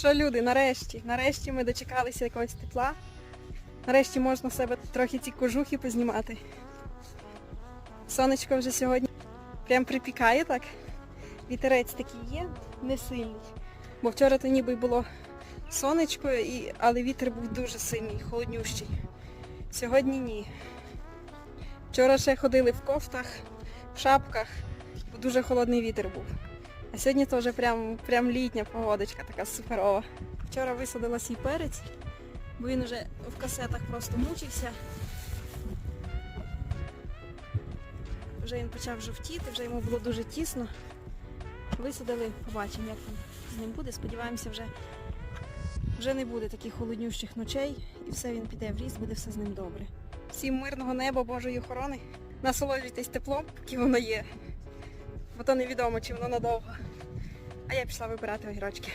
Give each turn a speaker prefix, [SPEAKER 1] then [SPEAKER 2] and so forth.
[SPEAKER 1] Що люди, нарешті, нарешті ми дочекалися якогось тепла. Нарешті можна себе трохи ці кожухи познімати. Сонечко вже сьогодні прям припікає так. Вітерець такий є, не сильний. Бо вчора то ніби було сонечко, і... але вітер був дуже сильний, холоднющий. Сьогодні ні. Вчора ще ходили в кофтах, в шапках, бо дуже холодний вітер був. А сьогодні теж прям, прям літня погодочка така суперова. Вчора висадила свій перець, бо він вже в касетах просто мучився. Вже він почав жовтіти, вже йому було дуже тісно. Висадили, побачимо, як там з ним буде. Сподіваємося, вже, вже не буде таких холоднющих ночей і все він піде в ріст, буде все з ним добре. Всім мирного неба, Божої охорони. Насолоджуйтесь теплом, поки воно є. Бо то невідомо, чи воно надовго. А я пішла вибирати огірочки.